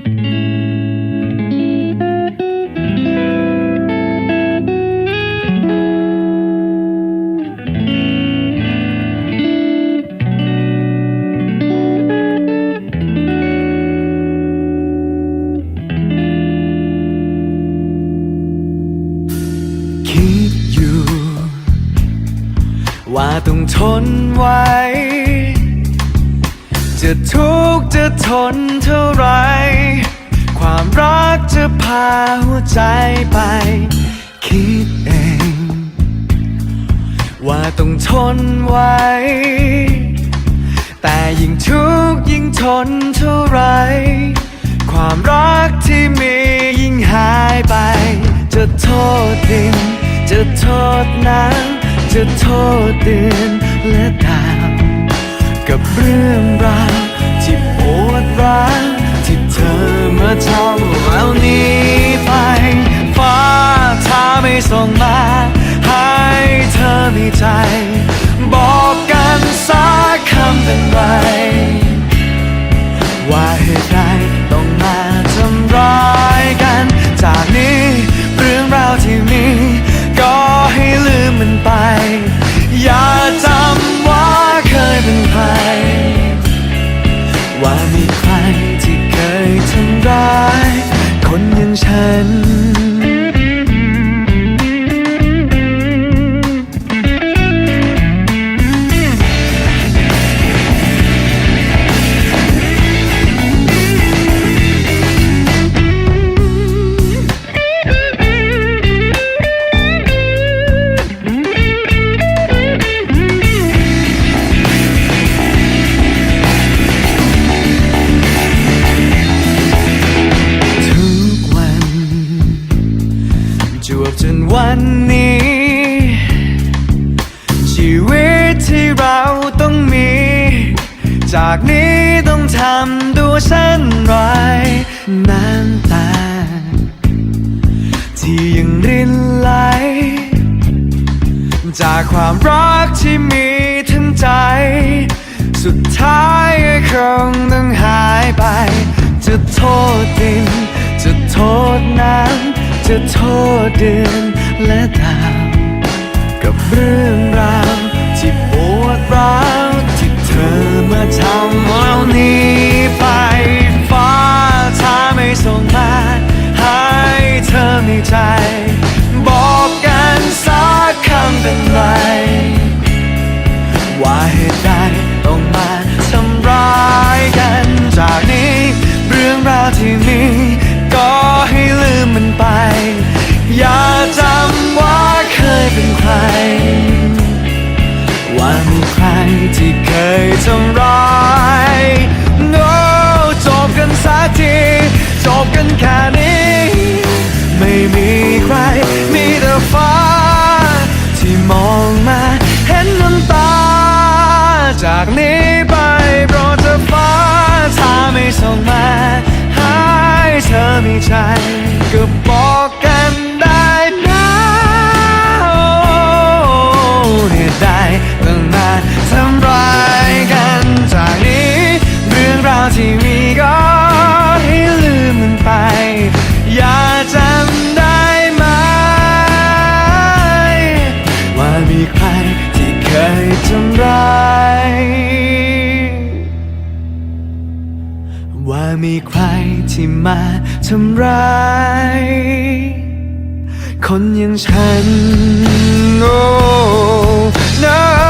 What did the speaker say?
คิดอยู่ว่าต้องทนไว้ จะทุกข์จะทนเท่าไร ความรักจะพาหัวใจไป คิดเอง ว่าต้องทนไว้ แต่ยิ่งทุกข์ยิ่งทนเท่าไร ความรักที่มียิ่งหายไป จะโทษดิน จะโทษน้ำจะโทษเดือนและดาวกับเรื่องราว ใจ บอกกันสักคำเป็นไร ว่าเหตุใดต้องมาทำร้ายกัน จากนี้เรื่องราวที่มี ก็ให้ลืมมันไป อย่าจำว่าเคยเป็นใคร ว่ามีใครที่เคยทำร้าย คนอย่างฉัน วบจนวันนี้ ชีวิตที่เราต้องมี จากนี้ต้องทำตัวเช่นไรน้ำตา ที่ยังรินไหล จากความรักที่มีทั้งใจ สุดท้ายก็คงต้องหายไป จะโทษเดือนและดาวกับเรื่อง ฟ้า ที่มองมาเห็นน้ำตา จากนี้ไปโปรดเธอฟ้าถ้าไม่ส่งมาให้เธอมีใจก็บอก มีใครที่เคยทำร้ายว่ามีใครที่มาทำร้าย คนอย่างฉัน โอ้ no